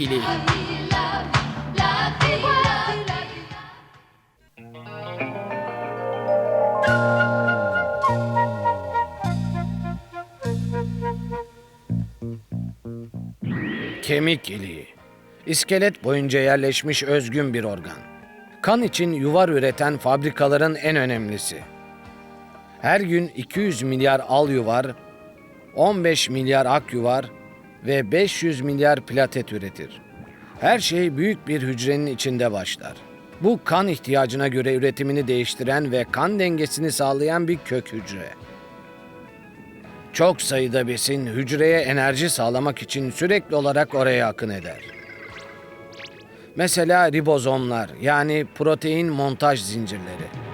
İliği. Kemik iliği. İskelet boyunca yerleşmiş özgün bir organ. Kan için yuvar üreten fabrikaların en önemlisi. Her gün 200 milyar al yuvar, 15 milyar ak yuvar ve 500 milyar platet üretir. Her şey büyük bir hücrenin içinde başlar. Bu kan ihtiyacına göre üretimini değiştiren ve kan dengesini sağlayan bir kök hücre. Çok sayıda besin hücreye enerji sağlamak için sürekli olarak oraya akın eder. Mesela ribozomlar yani protein montaj zincirleri.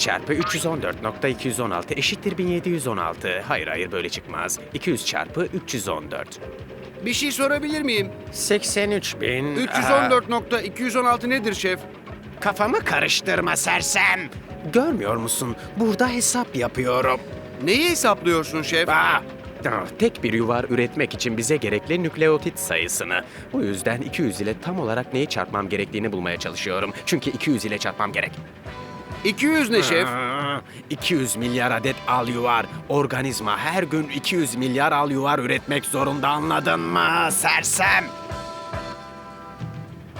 Çarpı 314.216 eşittir 1716. Hayır hayır böyle çıkmaz. 200 çarpı 314. Bir şey sorabilir miyim? 83 bin... 314.216 nedir şef? kafamı karıştırma sersem. Görmüyor musun? Burada hesap yapıyorum. Neyi hesaplıyorsun şef? Aa, ah, tek bir yuvar üretmek için bize gerekli nükleotit sayısını. Bu yüzden 200 ile tam olarak neyi çarpmam gerektiğini bulmaya çalışıyorum. Çünkü 200 ile çarpmam gerek. 200 ne şef? Aa, 200 milyar adet al yuvar. Organizma her gün 200 milyar al yuvar üretmek zorunda anladın mı sersem?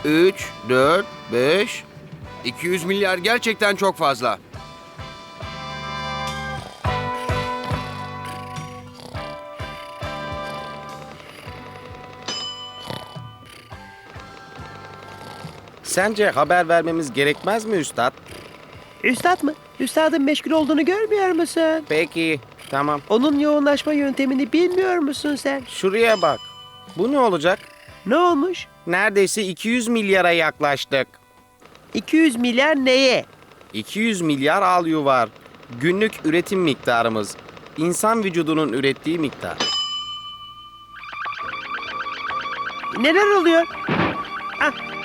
3, 4, 5... 200 milyar gerçekten çok fazla. Sence haber vermemiz gerekmez mi üstad? Üstad mı? Üstadın meşgul olduğunu görmüyor musun? Peki, tamam. Onun yoğunlaşma yöntemini bilmiyor musun sen? Şuraya bak. Bu ne olacak? Ne olmuş? Neredeyse 200 milyara yaklaştık. 200 milyar neye? 200 milyar al yuvar. Günlük üretim miktarımız. İnsan vücudunun ürettiği miktar. Neler oluyor? Ah.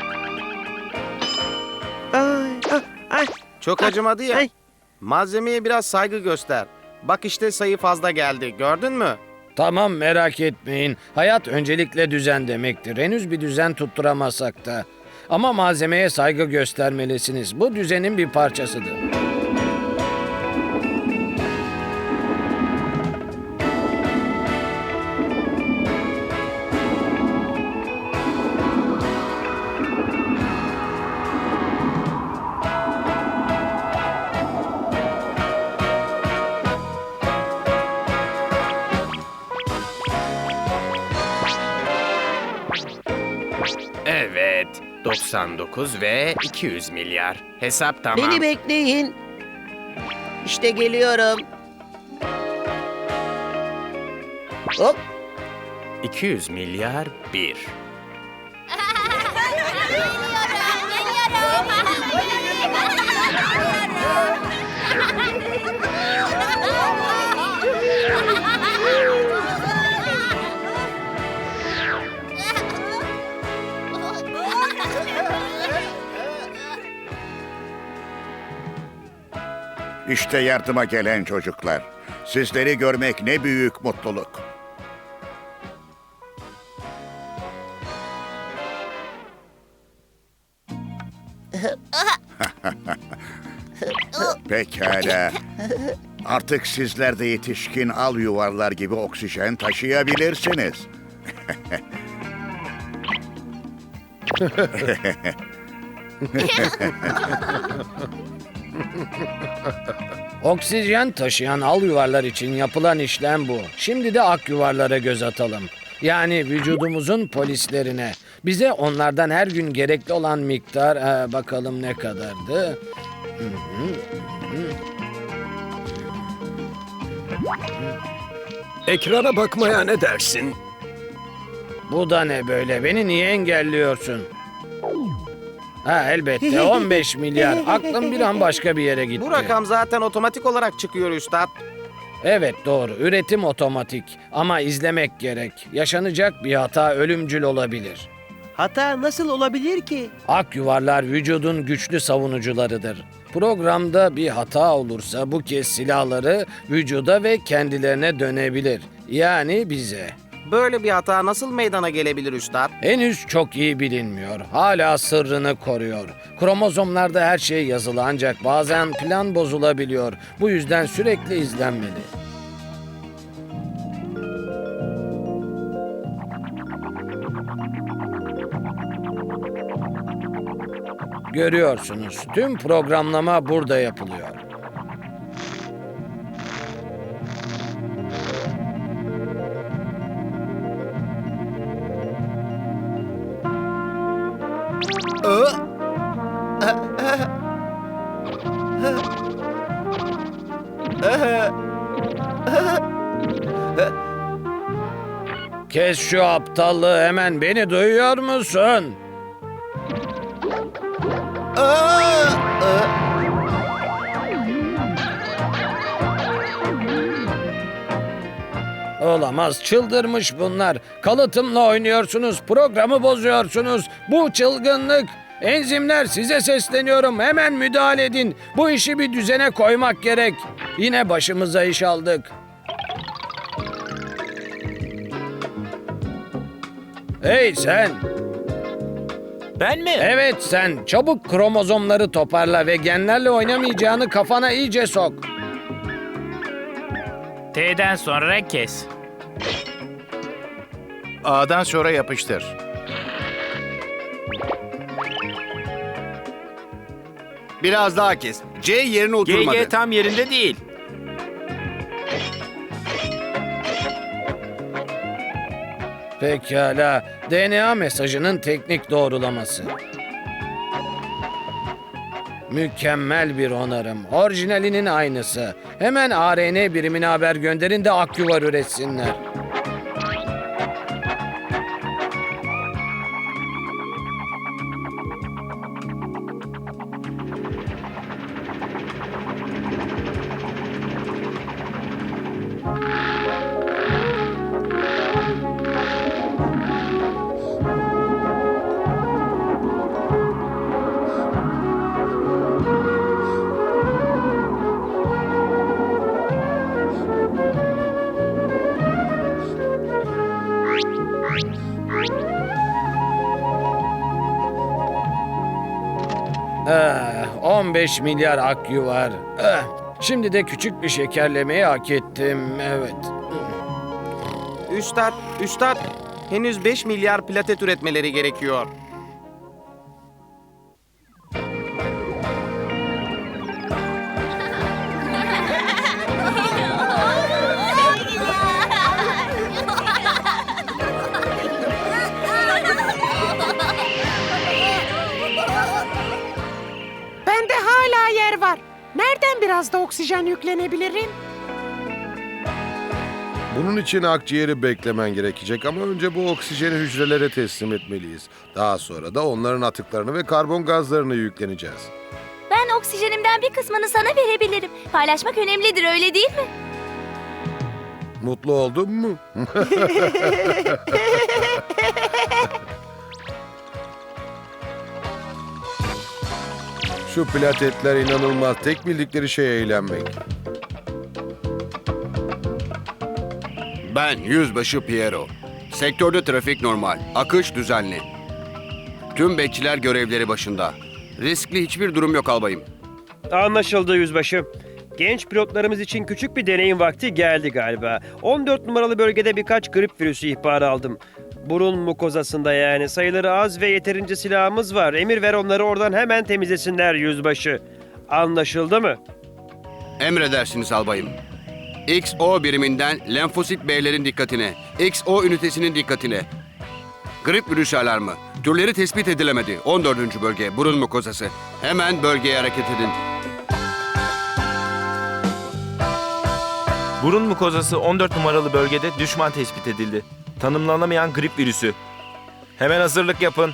Çok acımadı ya. Ay. Malzemeye biraz saygı göster. Bak işte sayı fazla geldi. Gördün mü? Tamam merak etmeyin. Hayat öncelikle düzen demektir. Henüz bir düzen tutturamasak da. Ama malzemeye saygı göstermelisiniz. Bu düzenin bir parçasıdır. 99 ve 200 milyar. Hesap tamam. Beni bekleyin. İşte geliyorum. Hop. 200 milyar 1. İşte yardıma gelen çocuklar. Sizleri görmek ne büyük mutluluk. Pekala. Artık sizler de yetişkin al yuvarlar gibi oksijen taşıyabilirsiniz. Oksijen taşıyan al yuvarlar için yapılan işlem bu. Şimdi de ak yuvarlara göz atalım. Yani vücudumuzun polislerine. Bize onlardan her gün gerekli olan miktar ee, bakalım ne kadardı. Ekrana bakmaya ne dersin? Bu da ne böyle? Beni niye engelliyorsun? Ha elbette 15 milyar. Aklım bir an başka bir yere gitti. Bu rakam zaten otomatik olarak çıkıyor üstad. Evet doğru. Üretim otomatik ama izlemek gerek. Yaşanacak bir hata ölümcül olabilir. Hata nasıl olabilir ki? Ak yuvarlar vücudun güçlü savunucularıdır. Programda bir hata olursa bu kez silahları vücuda ve kendilerine dönebilir. Yani bize. Böyle bir hata nasıl meydana gelebilir üstad? Henüz çok iyi bilinmiyor. Hala sırrını koruyor. Kromozomlarda her şey yazılı ancak bazen plan bozulabiliyor. Bu yüzden sürekli izlenmeli. Görüyorsunuz, tüm programlama burada yapılıyor. Şu aptallığı hemen beni duyuyor musun? Olamaz çıldırmış bunlar. Kalıtımla oynuyorsunuz, programı bozuyorsunuz. Bu çılgınlık. Enzimler size sesleniyorum. Hemen müdahale edin. Bu işi bir düzene koymak gerek. Yine başımıza iş aldık. Hey sen! Ben mi? Evet sen çabuk kromozomları toparla ve genlerle oynamayacağını kafana iyice sok. T'den sonra kes. A'dan sonra yapıştır. Biraz daha kes. C yerine oturmadı. GG tam yerinde değil. Pekala. DNA mesajının teknik doğrulaması. Mükemmel bir onarım. Orijinalinin aynısı. Hemen ARN birimine haber gönderin de akyuvar üretsinler. Ah, 15 milyar akyu var. Ah, şimdi de küçük bir şekerlemeyi hak ettim. Evet. Üstad, üstad. Henüz 5 milyar platet üretmeleri gerekiyor. Yüklenebilirim? Bunun için akciğeri beklemen gerekecek ama önce bu oksijeni hücrelere teslim etmeliyiz. Daha sonra da onların atıklarını ve karbon gazlarını yükleneceğiz. Ben oksijenimden bir kısmını sana verebilirim. Paylaşmak önemlidir öyle değil mi? Mutlu oldun mu? Şu platetler inanılmaz. Tek bildikleri şey eğlenmek. Ben Yüzbaşı Piero. Sektörde trafik normal. Akış düzenli. Tüm bekçiler görevleri başında. Riskli hiçbir durum yok albayım. Anlaşıldı yüzbaşı. Genç pilotlarımız için küçük bir deneyim vakti geldi galiba. 14 numaralı bölgede birkaç grip virüsü ihbarı aldım. Burun mukozasında yani sayıları az ve yeterince silahımız var. Emir ver onları oradan hemen temizlesinler yüzbaşı. Anlaşıldı mı? Emredersiniz albayım. XO biriminden lenfosit B'lerin dikkatine. XO ünitesinin dikkatine. Grip virüsü alarmı. Türleri tespit edilemedi. 14. bölge burun mukozası. Hemen bölgeye hareket edin. Burun mukozası 14 numaralı bölgede düşman tespit edildi. Tanımlanamayan grip virüsü. Hemen hazırlık yapın.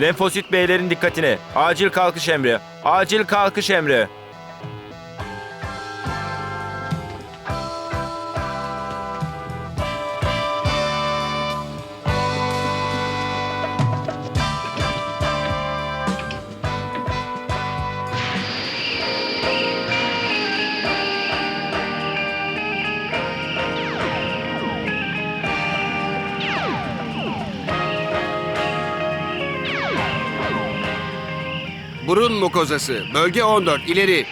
Lenfosit B'lerin dikkatine. Acil kalkış emri. Acil kalkış emri. Burun mukozası. Bölge 14. ileri.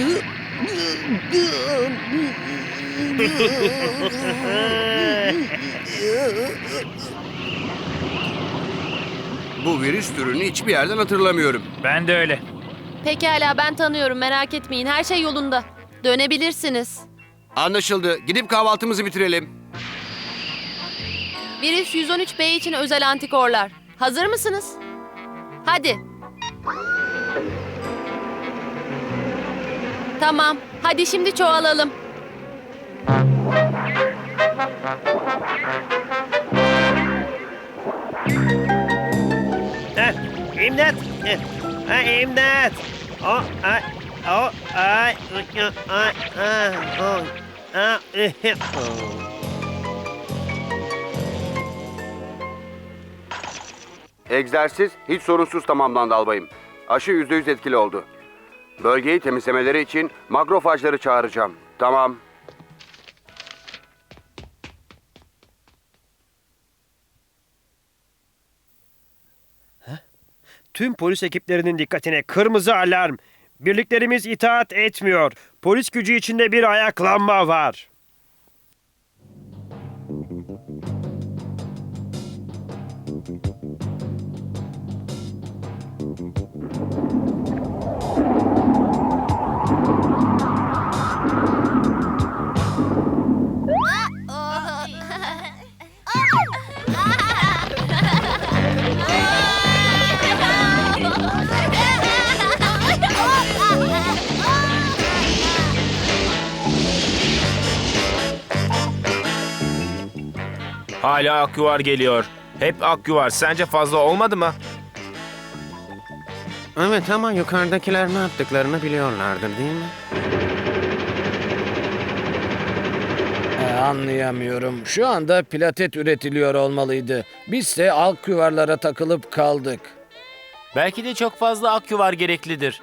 Bu virüs türünü hiçbir yerden hatırlamıyorum. Ben de öyle. Pekala ben tanıyorum merak etmeyin her şey yolunda. Dönebilirsiniz. Anlaşıldı. Gidip kahvaltımızı bitirelim. Virüs 113B için özel antikorlar. Hazır mısınız? Hadi. Tamam. Hadi şimdi çoğalalım. İmdat. Ha, imdat. O, ay, o, ay, ay, ay, ay, o, a, o. Egzersiz hiç sorunsuz tamamlandı albayım. Aşı %100 etkili oldu. Bölgeyi temizlemeleri için makrofajları çağıracağım. Tamam. Tüm polis ekiplerinin dikkatine kırmızı alarm. Birliklerimiz itaat etmiyor. Polis gücü içinde bir ayaklanma var. Hala Akyuvar geliyor. Hep Akyuvar. Sence fazla olmadı mı? Evet ama yukarıdakiler ne yaptıklarını biliyorlardır değil mi? E, anlayamıyorum. Şu anda platet üretiliyor olmalıydı. Biz de alk yuvarlara takılıp kaldık. Belki de çok fazla Akyuvar gereklidir.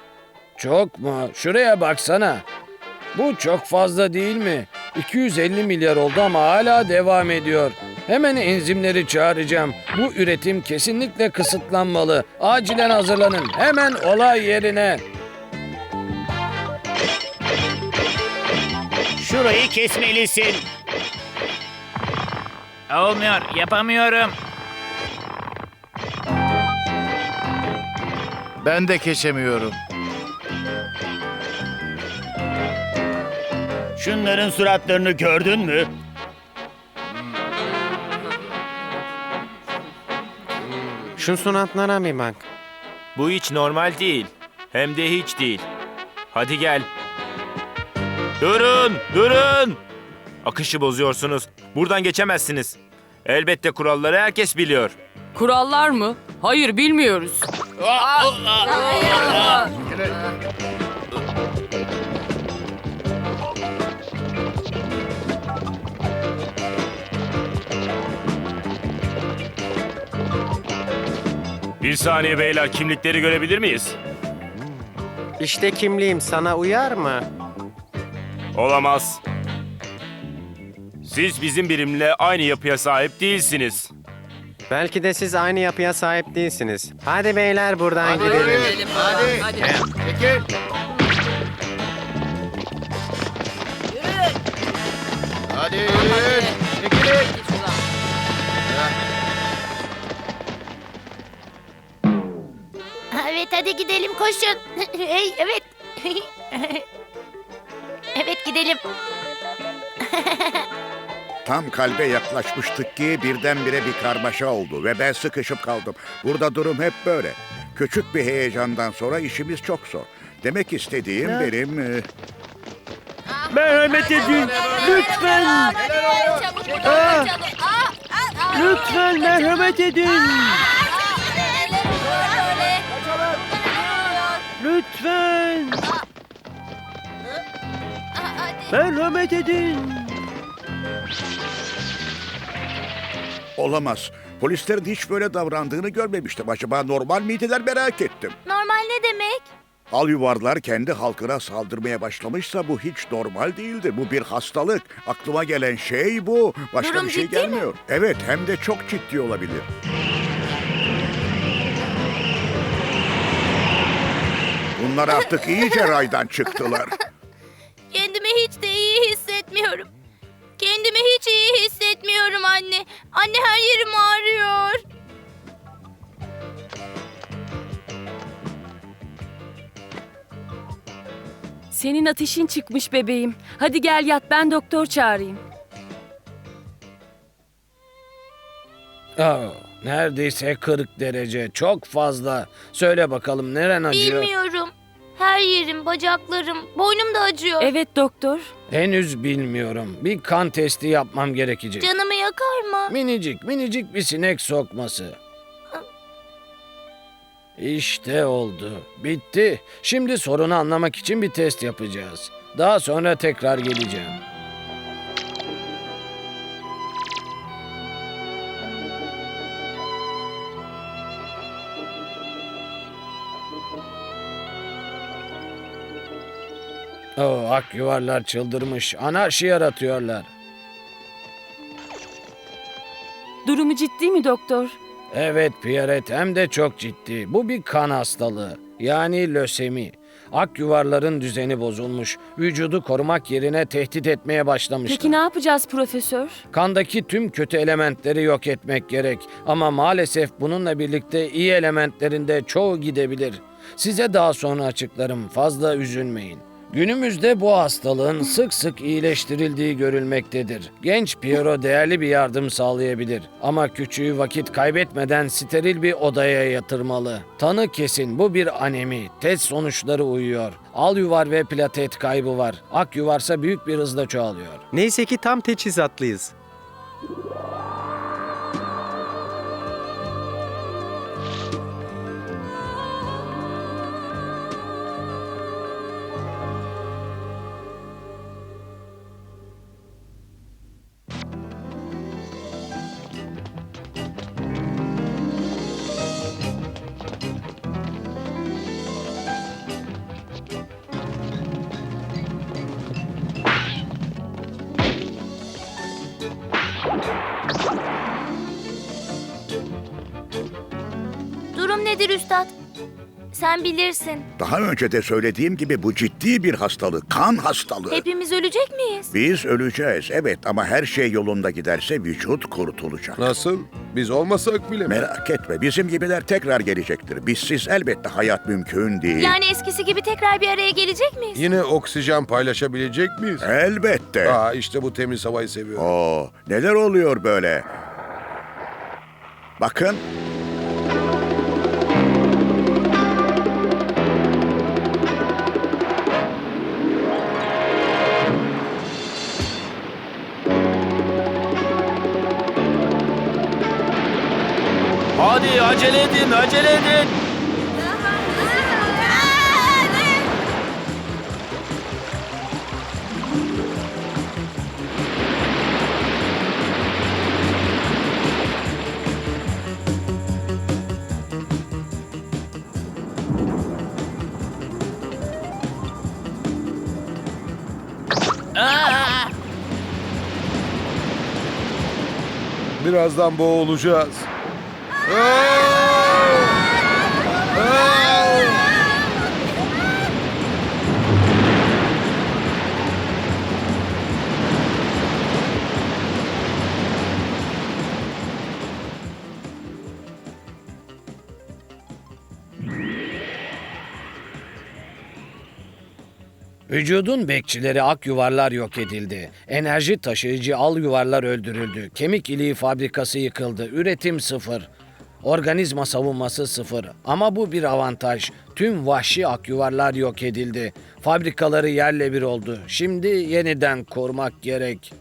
Çok mu? Şuraya baksana. Bu çok fazla değil mi? 250 milyar oldu ama hala devam ediyor. Hemen enzimleri çağıracağım. Bu üretim kesinlikle kısıtlanmalı. Acilen hazırlanın. Hemen olay yerine. Şurayı kesmelisin. Olmuyor. Yapamıyorum. Ben de kesemiyorum. Şunların suratlarını gördün mü? Şu suratlara bir bak. Bu hiç normal değil. Hem de hiç değil. Hadi gel. Durun, durun. Akışı bozuyorsunuz. Buradan geçemezsiniz. Elbette kuralları herkes biliyor. Kurallar mı? Hayır bilmiyoruz. Bir saniye beyler, kimlikleri görebilir miyiz? İşte kimliğim sana uyar mı? Olamaz. Siz bizim birimle aynı yapıya sahip değilsiniz. Belki de siz aynı yapıya sahip değilsiniz. Hadi beyler buradan gidelim. Hadi. Çekil. Hadi yürüyün. Hadi gidelim koşun. Hey evet. evet gidelim. Tam kalbe yaklaşmıştık ki birdenbire bir karmaşa oldu ve ben sıkışıp kaldım. Burada durum hep böyle. Küçük bir heyecandan sonra işimiz çok zor. Demek istediğim benim... e, Merhamet edin. Lütfen. Aa, lütfen merhamet edin. Lütfen. Merhamet edin. Olamaz. Polislerin hiç böyle davrandığını görmemiştim. Acaba normal miydiler merak ettim. Normal ne demek? Al yuvarlar kendi halkına saldırmaya başlamışsa bu hiç normal değildir. Bu bir hastalık. Aklıma gelen şey bu. Başka Durum bir şey ciddi mi? gelmiyor. Evet hem de çok ciddi olabilir. Bunlar artık iyice raydan çıktılar. Kendimi hiç de iyi hissetmiyorum. Kendimi hiç iyi hissetmiyorum anne. Anne her yerim ağrıyor. Senin ateşin çıkmış bebeğim. Hadi gel yat ben doktor çağırayım. Oh, neredeyse 40 derece. Çok fazla. Söyle bakalım neren acıyor? Bilmiyorum. Her yerim, bacaklarım, boynum da acıyor. Evet doktor. Henüz bilmiyorum. Bir kan testi yapmam gerekecek. Canımı yakar mı? Minicik minicik bir sinek sokması. İşte oldu. Bitti. Şimdi sorunu anlamak için bir test yapacağız. Daha sonra tekrar geleceğim. Oh, ak yuvarlar çıldırmış. Anarşi yaratıyorlar. Durumu ciddi mi doktor? Evet Pierret hem de çok ciddi. Bu bir kan hastalığı. Yani lösemi. Ak yuvarların düzeni bozulmuş. Vücudu korumak yerine tehdit etmeye başlamışlar. Peki ne yapacağız profesör? Kandaki tüm kötü elementleri yok etmek gerek. Ama maalesef bununla birlikte iyi elementlerinde çoğu gidebilir. Size daha sonra açıklarım. Fazla üzülmeyin. Günümüzde bu hastalığın sık sık iyileştirildiği görülmektedir. Genç Piero değerli bir yardım sağlayabilir. Ama küçüğü vakit kaybetmeden steril bir odaya yatırmalı. Tanı kesin bu bir anemi. Test sonuçları uyuyor. Al yuvar ve platet kaybı var. Ak yuvarsa büyük bir hızla çoğalıyor. Neyse ki tam teçhizatlıyız. Bilirsin. Daha önce de söylediğim gibi bu ciddi bir hastalık. Kan hastalığı. Hepimiz ölecek miyiz? Biz öleceğiz evet ama her şey yolunda giderse vücut kurtulacak. Nasıl? Biz olmasak bile mi? Merak etme bizim gibiler tekrar gelecektir. Bizsiz elbette hayat mümkün değil. Yani eskisi gibi tekrar bir araya gelecek miyiz? Yine oksijen paylaşabilecek miyiz? Elbette. Aa işte bu temiz havayı seviyorum. Oo, neler oluyor böyle? Bakın. Acele edin, acele edin. Birazdan boğulacağız. Vücudun bekçileri ak yuvarlar yok edildi. Enerji taşıyıcı al yuvarlar öldürüldü. Kemik iliği fabrikası yıkıldı. Üretim sıfır. Organizma savunması sıfır. Ama bu bir avantaj. Tüm vahşi ak yuvarlar yok edildi. Fabrikaları yerle bir oldu. Şimdi yeniden kurmak gerek.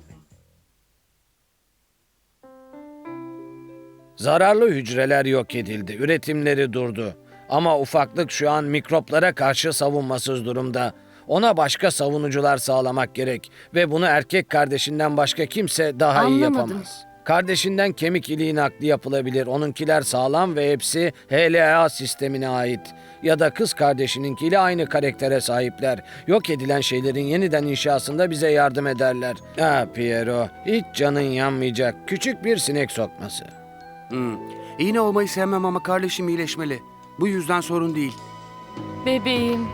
Zararlı hücreler yok edildi. Üretimleri durdu. Ama ufaklık şu an mikroplara karşı savunmasız durumda. Ona başka savunucular sağlamak gerek ve bunu erkek kardeşinden başka kimse daha iyi Anlamadım. yapamaz. Kardeşinden kemik iliği nakli yapılabilir. Onunkiler sağlam ve hepsi HLA sistemine ait. Ya da kız kardeşininkiyle aynı karaktere sahipler. Yok edilen şeylerin yeniden inşasında bize yardım ederler. Ha Piero, hiç canın yanmayacak. Küçük bir sinek sokması. Hmm. İğne olmayı sevmem ama kardeşim iyileşmeli. Bu yüzden sorun değil. Bebeğim.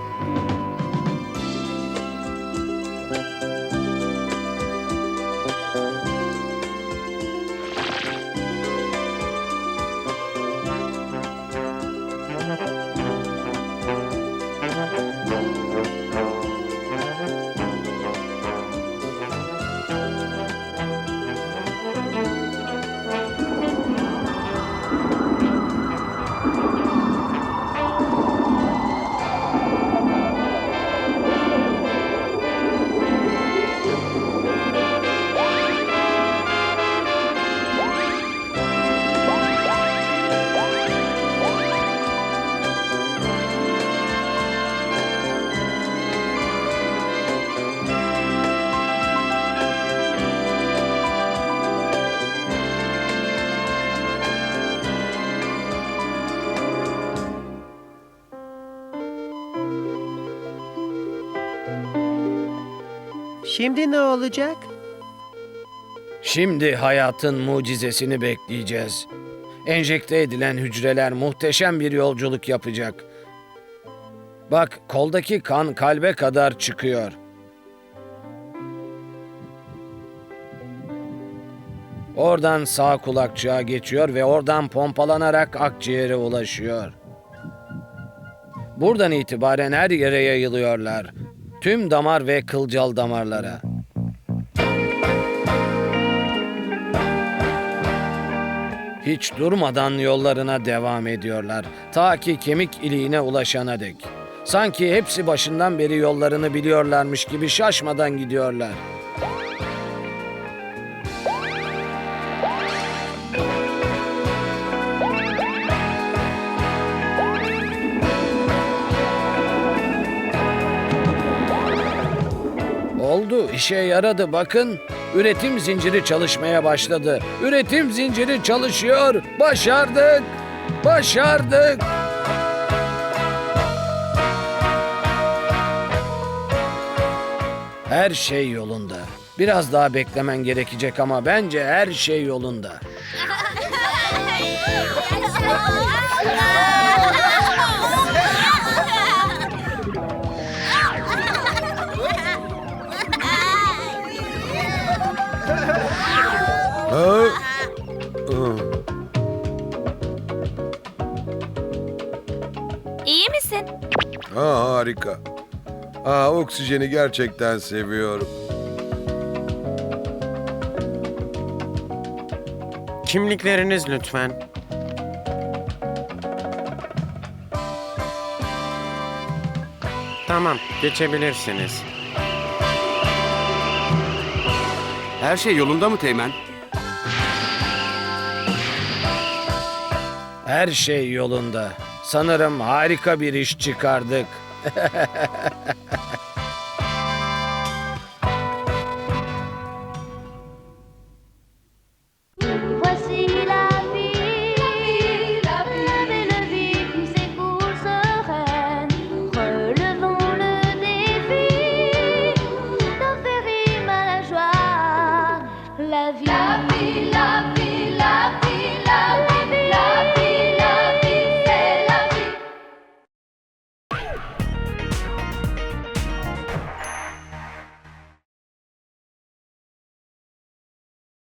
Şimdi ne olacak? Şimdi hayatın mucizesini bekleyeceğiz. Enjekte edilen hücreler muhteşem bir yolculuk yapacak. Bak koldaki kan kalbe kadar çıkıyor. Oradan sağ kulakçığa geçiyor ve oradan pompalanarak akciğere ulaşıyor. Buradan itibaren her yere yayılıyorlar. Tüm damar ve kılcal damarlara. Hiç durmadan yollarına devam ediyorlar. Ta ki kemik iliğine ulaşana dek. Sanki hepsi başından beri yollarını biliyorlarmış gibi şaşmadan gidiyorlar. İşe yaradı bakın. Üretim zinciri çalışmaya başladı. Üretim zinciri çalışıyor. Başardık. Başardık. Her şey yolunda. Biraz daha beklemen gerekecek ama bence her şey yolunda. İyi misin? Ha harika. Ha oksijeni gerçekten seviyorum. Kimlikleriniz lütfen. Tamam, geçebilirsiniz. Her şey yolunda mı Teğmen? Her şey yolunda. Sanırım harika bir iş çıkardık.